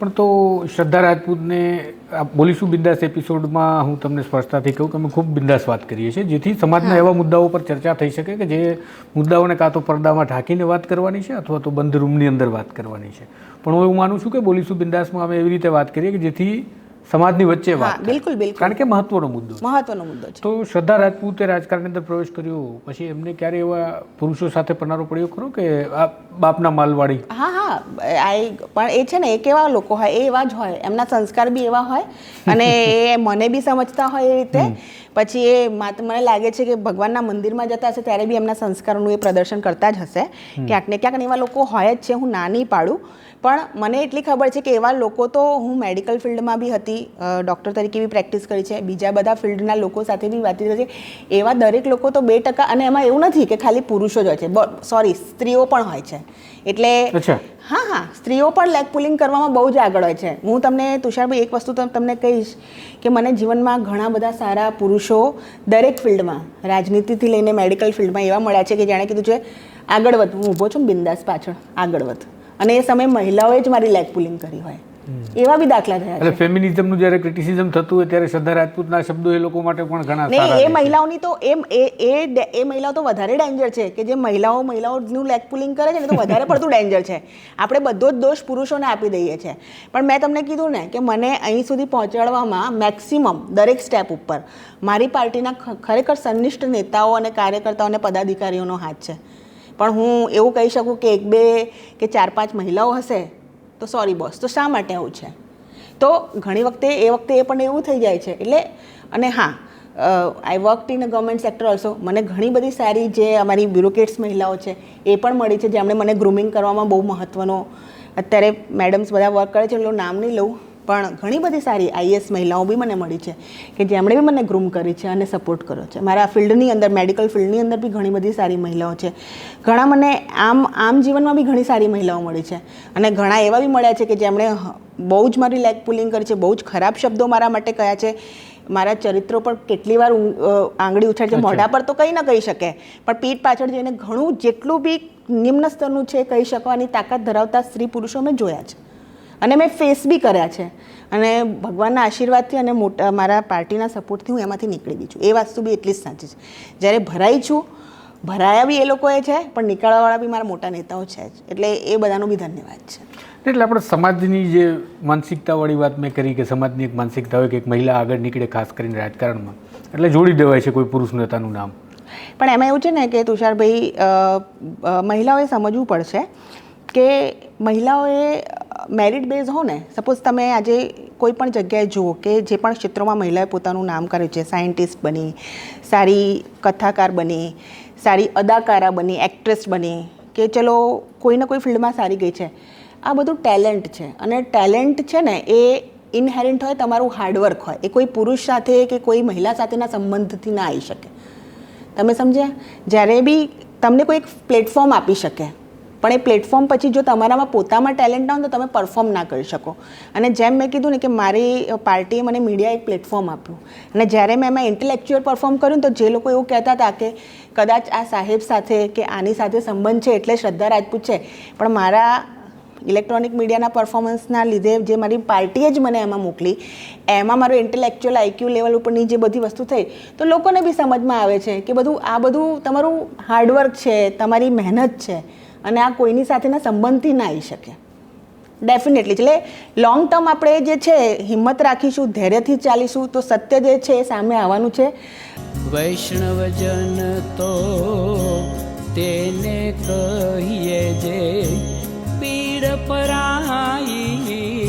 પણ તો શ્રદ્ધા રાજપૂતને આ બોલીશું બિંદાસ એપિસોડમાં હું તમને સ્પષ્ટતાથી કહું કે અમે ખૂબ બિંદાસ વાત કરીએ છીએ જેથી સમાજના એવા મુદ્દાઓ પર ચર્ચા થઈ શકે કે જે મુદ્દાઓને કાં તો પડદામાં ઢાંકીને વાત કરવાની છે અથવા તો બંધ રૂમની અંદર વાત કરવાની છે. પણ હું એવું માનું છું કે બોલીશું બિંદાસમાં અમે એવી રીતે વાત કરીએ કે જેથી સમાજની વચ્ચે વાત બિલકુલ બિલકુલ. કારણ કે મહત્વનો મુદ્દો મહત્વનો મુદ્દો છે. તો શ્રદ્ધા રાજપૂતે રાજકારણની અંદર પ્રવેશ કર્યો. પછી એમને ક્યારે એવા પુરુષો સાથે પનારો પડ્યો ખરો કે આ બાપના માલવાડી હા હા. આ એક- પણ એ છે ને એ કેવા લોકો હોય? એ એવા જ હોય. એમના સંસ્કાર બી એવા હોય. અને એ મને બી સમજતા હોય એ રીતે. પછી એ મને લાગે છે કે ભગવાનના મંદિરમાં જતા હશે ત્યારે બી એમના સંસ્કારોનું એ પ્રદર્શન કરતા જ હશે. ક્યાંક ને ક્યાંક એવા લોકો હોય જ છે હું ના નહીં પાડું. પણ મને એટલી ખબર છે કે એવા લોકો તો હું મેડિકલ ફિલ્ડમાં બી હતી ડૉક્ટર તરીકે બી પ્રેક્ટિસ કરી છે. બીજા બધા ફિલ્ડના લોકો સાથે બી વાત કરી છે. એવા દરેક લોકો તો બે ટકા અને એમાં એવું નથી કે ખાલી પુરુષો જ હોય છે. સોરી સ્ત્રીઓ પણ હોય છે. એટલે હા હા. સ્ત્રીઓ પણ લેગ પુલિંગ કરવામાં બહુ જ આગળ હોય છે. હું તમને, તુષારભાઈ, એક વસ્તુ તમને કહીશ કે મને જીવનમાં ઘણા બધા સારા પુરુષો દરેક ફિલ્ડમાં, રાજનીતિથી લઈને મેડિકલ ફિલ્ડમાં એવા મળ્યા છે કે જેણે કીધું છે, આગળ વધ. હું ઊભો છું બિંદાસ પાછળ, આગળ વધ. અને એ સમયે મહિલાઓએ જ મારી લેગ પુલિંગ કરી હોય. એવા બી દાખલા થયા એટલે ફેમિનિઝમનું જ્યારે ક્રિટિસિઝમ થતું હોય ત્યારે શ્રદ્ધા રાજપૂતના શબ્દો એ લોકો માટે પણ ઘણા નહીં એ મહિલાઓની તો એમ એ એ એ મહિલાઓ તો વધારે ડેન્જર છે કે જે મહિલાઓ મહિલાઓનું લેગ પુલિંગ કરે છે ને તો વધારે પડતું ડેન્જર છે. આપણે બધો જ દોષ પુરુષોને આપી દઈએ છીએ. પણ મેં તમને કીધું ને કે મને અહીં સુધી પહોંચાડવામાં મેક્સિમમ દરેક સ્ટેપ ઉપર મારી પાર્ટીના ખરેખર સંનિષ્ઠ નેતાઓ અને કાર્યકર્તાઓ અને પદાધિકારીઓનો હાથ છે. પણ હું એવું કહી શકું કે એક બે કે ચાર પાંચ મહિલાઓ હશે તો સોરી બોસ તો શા માટે આવું છે? તો ઘણી વખતે એ વખતે એ પણ એવું થઈ જાય છે, એટલે અને હા I work in a government sector also મને ઘણી બધી સારી જે અમારી બ્યુરોક્રેટ્સ મહિલાઓ છે, એ પણ મળી છે, જેમણે મને ગ્રુમિંગ કરવામાં બહુ મહત્ત્વનો અત્યારે મેડમ્સ બધા વર્ક કરે છે એટલું નામ નહીં લઉં. પણ ઘણી બધી સારી આઈએસ મહિલાઓ બી મને મળી છે કે જેમણે બી મને ગ્રૂમ કરી છે અને સપોર્ટ કર્યો છે. મારા ફિલ્ડની અંદર મેડિકલ ફિલ્ડની અંદર બી ઘણી બધી સારી મહિલાઓ છે. ઘણા મને આમ આમ જીવનમાં બી ઘણી સારી મહિલાઓ મળી છે. અને ઘણા એવા બી મળ્યા છે કે જેમણે બહુ જ મારી લેગ પુલિંગ કરી છે બહુ જ ખરાબ શબ્દો મારા માટે કહ્યા છે. મારા ચરિત્રો પર કેટલી વાર આંગળી ઉછાળ છે. મોઢા પર તો કંઈ ન કહી શકે પણ પીઠ પાછળ જઈને ઘણું જેટલું બી નિમ્ન સ્તરનું છે કહી શકવાની તાકાત ધરાવતા સ્ત્રી પુરુષો મેં જોયા છે. અને મેં ફેસ બી કર્યા છે. અને ભગવાનના આશીર્વાદથી અને મોટા મારા પાર્ટીના સપોર્ટથી હું એમાંથી નીકળી ગઈ છું. એ વસ્તુ બી એટલી જ સાચી છે. જ્યારે ભરાઈ છું ભરાયા બી એ લોકોએ છે પણ નીકળવાવાળા બી મારા મોટા નેતાઓ છે જ. એટલે એ બધાનો બી ધન્યવાદ છે. એટલે આપણે સમાજની જે માનસિકતાવાળી વાત મેં કરી કે સમાજની એક માનસિકતા હોય કે એક મહિલા આગળ નીકળે ખાસ કરીને રાજકારણમાં. એટલે જોડી દેવાય છે કોઈ પુરુષ નેતાનું નામ. પણ એમાં એવું છે ને કે તુષારભાઈ મહિલાઓએ સમજવું પડશે કે મહિલાઓએ મેરિટ બેઝ હો ને સપોઝ તમે આજે કોઈ પણ જગ્યાએ જુઓ કે જે પણ ક્ષેત્રોમાં મહિલાએ પોતાનું નામ કર્યું છે સાયન્ટિસ્ટ બની, સારી કથાકાર બની, સારી અદાકારા બની એક્ટ્રેસ બની, કે ચલો કોઈને કોઈ ફિલ્ડમાં સારી ગઈ છે, આ બધું ટેલેન્ટ છે. અને ટેલેન્ટ છે ને એ ઇનહેરન્ટ હોય, તમારું હાર્ડવર્ક હોય. એ કોઈ પુરુષ સાથે કે કોઈ મહિલા સાથેના સંબંધથી ના આવી શકે. તમે સમજ્યા? જ્યારે બી તમને કોઈ એક પ્લેટફોર્મ આપી શકે પણ એ પ્લેટફોર્મ પછી જો તમારામાં પોતામાં ટેલેન્ટ ના હોય તો તમે પરફોર્મ ના કરી શકો. અને જેમ મેં કીધું ને કે મારી પાર્ટીએ મને મીડિયા એક પ્લેટફોર્મ આપ્યું. અને જ્યારે મેં એમાં ઇન્ટેલેક્ચ્યુઅલ પરફોર્મ કર્યું તો જે લોકો એવું કહેતા હતા કે કદાચ આ સાહેબ સાથે કે આની સાથે સંબંધ છે એટલે શ્રદ્ધા રાજપૂત છે. પણ મારા ઇલેક્ટ્રોનિક મીડિયાના પરફોર્મન્સના લીધે જે મારી પાર્ટીએ જ મને એમાં મોકલી, એમાં મારું ઇન્ટેલેક્ચ્યુઅલ આઈક્યુ લેવલ ઉપરની જે બધી વસ્તુ થઈ, તો લોકોને બી સમજમાં આવે છે કે બધું, આ બધું તમારું હાર્ડવર્ક છે, તમારી મહેનત છે અને આ કોઈની સાથેના સંબંધથી ના આવી શકે. ડેફિનેટલી એટલે લોંગ ટર્મ આપણે જે છે, હિંમત રાખીશું, ધૈર્યથી ચાલીશું, તો સત્ય જે છે એ સામે આવવાનું છે. વૈષ્ણવજન તો તેને કહીએ જે પીડ પરાઈ